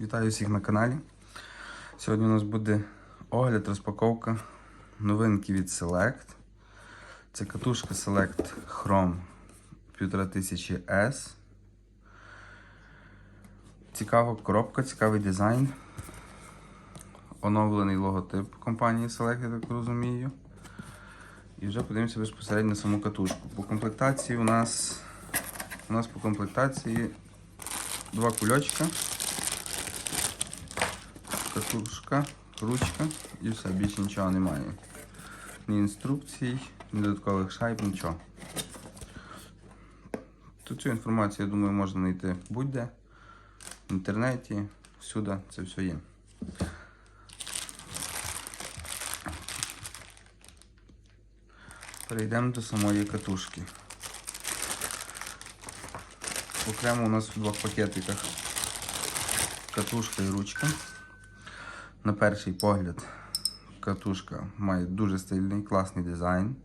Вітаю всіх на каналі. Сьогодні у нас буде огляд, розпаковка новинки від Select. Це катушка Select Chrome 1500S. Цікава коробка, цікавий дизайн. Оновлений логотип компанії Select, я так розумію. І вже подивимося безпосередньо на саму катушку. По комплектації у нас у нас по комплектації два кульочка, катушка, ручка і все, більше нічого немає. Ні інструкцій, ні додаткових шайб, нічого. Тут цю інформацію, я думаю, можна знайти будь-де, в інтернеті, всюди це все є. Перейдемо до самої катушки. Окремо у нас в двох пакетиках катушка і ручка. На перший погляд катушка має дуже стильний, класний дизайн.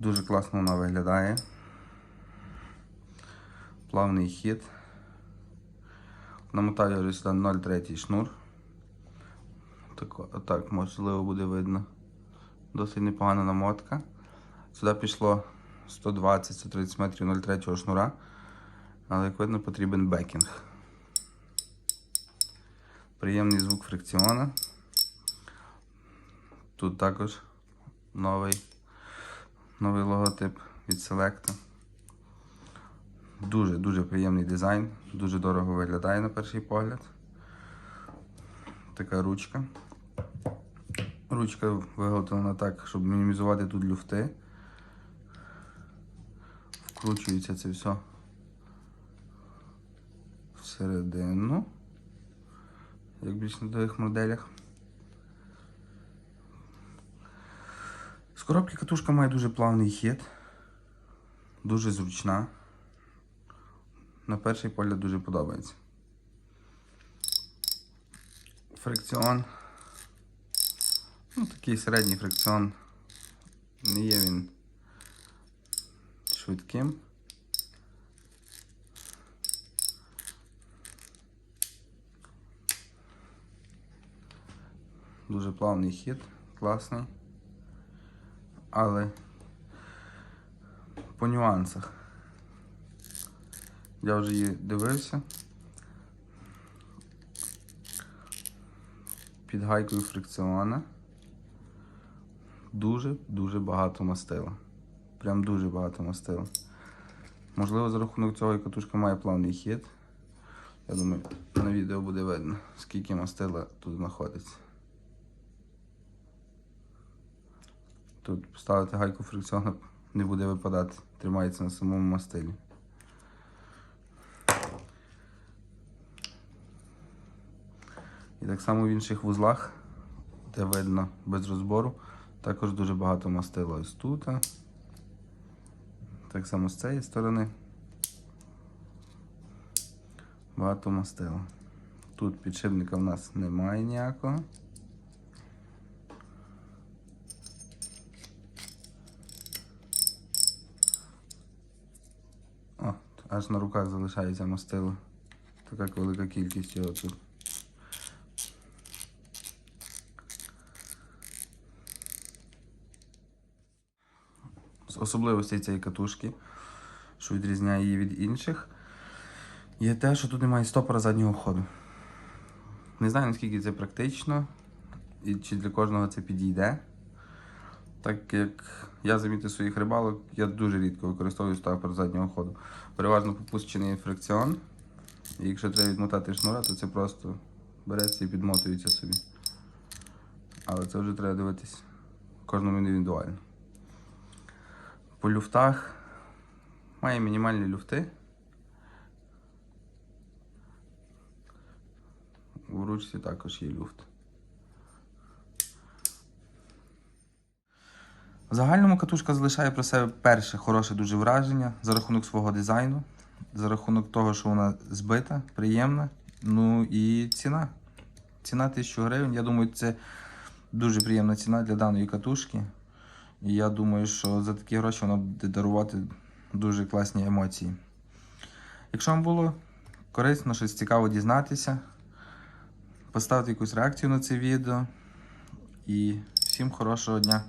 Дуже класно вона виглядає. Плавний хід. Намотаю ось сюди 0,3 шнур. Так, так, можливо буде видно. Досить непогана намотка. Сюди пішло 120-130 метрів 0,3 шнура. Але як видно потрібен бекінг. Приємний звук фрикціона. Тут також новий, новий логотип від Select. Дуже-дуже приємний дизайн, дуже дорого виглядає на перший погляд. Така ручка. Ручка виготовлена так, щоб мінімізувати тут люфти. Вкручується це все всередину, як більш на других моделях. З коробки катушка має дуже плавний хід, дуже зручна. На перший погляд дуже подобається. Фрикціон. Ну, такий середній фрикціон. Не є він швидким. Дуже плавний хід, класний. Але по нюансах. Я вже її дивився. Під гайкою фрикціона. Дуже-дуже багато мастила. Прям дуже багато мастила. Можливо, за рахунок цього і катушка має плавний хід. Я думаю, на відео буде видно, скільки мастила тут знаходиться. Тут поставити гайку фрикціону не буде випадати, тримається на самому мастилі. І так само в інших вузлах, де видно без розбору, також дуже багато мастила ось тут. Так само з цієї сторони. Багато мастила. Тут підшипника в нас немає ніякого. Аж на руках залишається мастило. Така велика кількість його тут. З особливостей цієї катушки, що відрізняє її від інших, є те, що тут немає стопора заднього ходу. Не знаю, наскільки це практично і чи для кожного це підійде. Так як я замітив своїх рибалок, я дуже рідко використовую стопор заднього ходу. Переважно попущений фрикціон. І якщо треба відмотати шнура, то це просто береться і підмотується собі. Але це вже треба дивитись кожному індивідуально. По люфтах має мінімальні люфти. У ручці також є люфт. Загальному катушка залишає про себе перше хороше дуже враження за рахунок свого дизайну, за рахунок того, що вона збита, приємна. Ну і ціна. Ціна 1000 гривень. Я думаю, це дуже приємна ціна для даної катушки. І я думаю, що за такі гроші вона буде дарувати дуже класні емоції. Якщо вам було корисно, щось цікаво дізнатися. Поставте якусь реакцію на це відео. І всім хорошого дня!